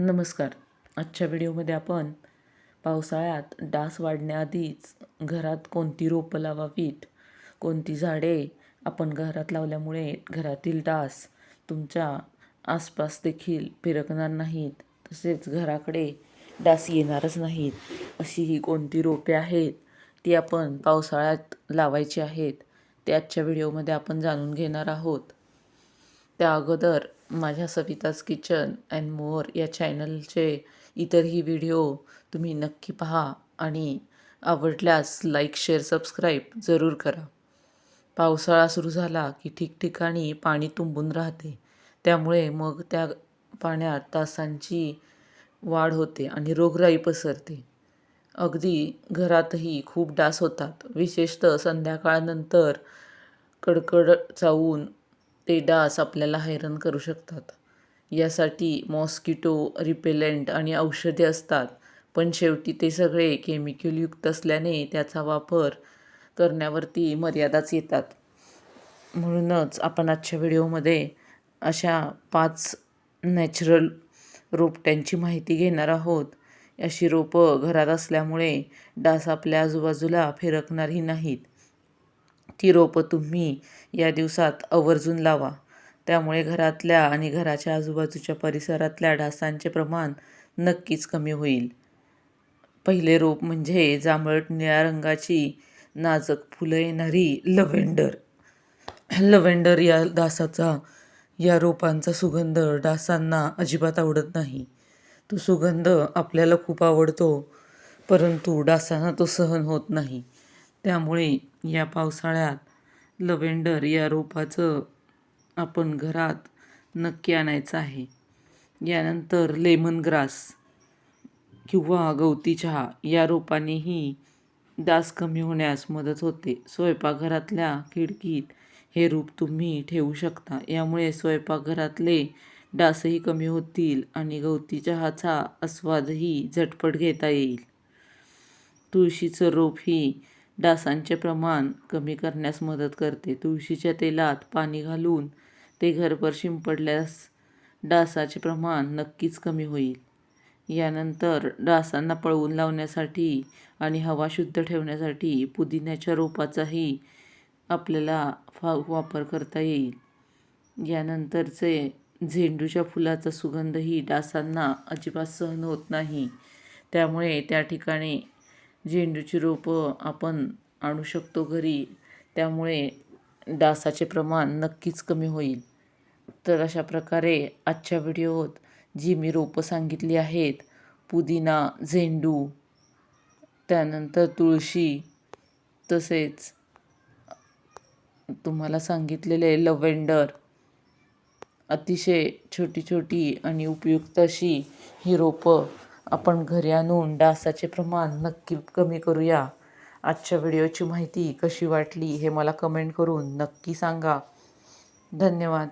नमस्कार. आजच्या व्हिडिओमध्ये आपण पावसाळ्यात डास वाढण्याआधीच घरात कोणती रोपं लावावीत? कोणती झाडे आपण घरात लावल्यामुळे घरातील डास तुमच्या आसपास देखील फिरकणार नाहीत? तसेच घराकडे डास येणारच नाहीत. अशी ही कोणती रोपे आहेत ती आपण पावसाळ्यात लावायची आहेत ते आजच्या व्हिडिओमध्ये आपण जाणून घेणार आहोत. त्या अगोदर माझ्या सविताज किचन अँड मोअर या चॅनलचे इतरही व्हिडिओ तुम्ही नक्की पहा आणि आवडल्यास लाईक शेअर सबस्क्राईब जरूर करा. पावसाळा सुरू झाला की ठिकठिकाणी पाणी तुंबून राहते. त्यामुळे मग त्या पाण्यात डासांची वाढ होते आणि रोगराई पसरते. अगदी घरातही खूप डास होतात. विशेषतः संध्याकाळनंतर कडकड चावून ते डास आपल्याला हैराण करू शकतात. यासाठी मॉस्किटो रिपेलेंट आणि औषधे असतात. पण शेवटी ते सगळे केमिकलयुक्त असल्याने त्याचा वापर करण्यावरती मर्यादाच येतात. म्हणूनच आपण आजच्या व्हिडिओमध्ये अशा पाच नॅचरल रोपट्यांची माहिती घेणार आहोत. अशी रोपं घरात असल्यामुळे डास आपल्या आजूबाजूला फिरकणारही नाहीत. ती रोपं तुम्ही या दिवसात आवर्जून लावा. त्यामुळे घरातल्या आणि घराच्या आजूबाजूच्या परिसरातल्या डासांचे प्रमाण नक्कीच कमी होईल. पहिले रोप म्हणजे जांभळट निळ्या रंगाची नाजक फुलं येणारी लव्हेंडर. लव्हेंडर या डासाचा या रोपांचा सुगंध डासांना अजिबात आवडत नाही. तो सुगंध आपल्याला खूप आवडतो परंतु डासांना तो सहन होत नाही. त्यामुळे या पावसाळ्यात लव्हेंडर या रोपाचं आपण घरात नक्की आणायचं आहे. यानंतर लेमन ग्रास किंवा गवती चहा या रोपानेही डास कमी होण्यास मदत होते. स्वयंपाकघरातल्या खिडकीत हे रूप तुम्ही ठेवू शकता. यामुळे स्वयंपाकघरातले डासही कमी होतील आणि गवती चहाचा आस्वादही झटपट घेता येईल. तुळशीचं रोप ही डासांचे प्रमाण कमी करण्यास मदत करते. तुळशीच्या तेलात पाणी घालून ते घरभर शिंपडल्यास डासाचे प्रमाण नक्कीच कमी होईल. यानंतर डासांना पळवून लावण्यासाठी आणि हवा शुद्ध ठेवण्यासाठी पुदिन्याच्या रोपाचाही आपल्याला फा वापर करता येईल. यानंतरचे झेंडूच्या फुलाचा सुगंधही डासांना अजिबात सहन होत नाही. त्यामुळे त्या ठिकाणी झेंडूची रोपं आपण आणू शकतो घरी. त्यामुळे डासाचे प्रमाण नक्कीच कमी होईल. तर अशा प्रकारे आजच्या व्हिडिओत जी मी रोपं सांगितली आहेत पुदिना झेंडू त्यानंतर तुळशी तसेच तुम्हाला सांगितलेले लव्हेंडर अतिशय छोटी छोटी आणि उपयुक्त अशी ही रोपं आपण घरी आणून डासाचे प्रमाण नक्की कमी करूया. आजच्या व्हिडिओची माहिती कशी वाटली हे मला कमेंट करून नक्की सांगा. धन्यवाद.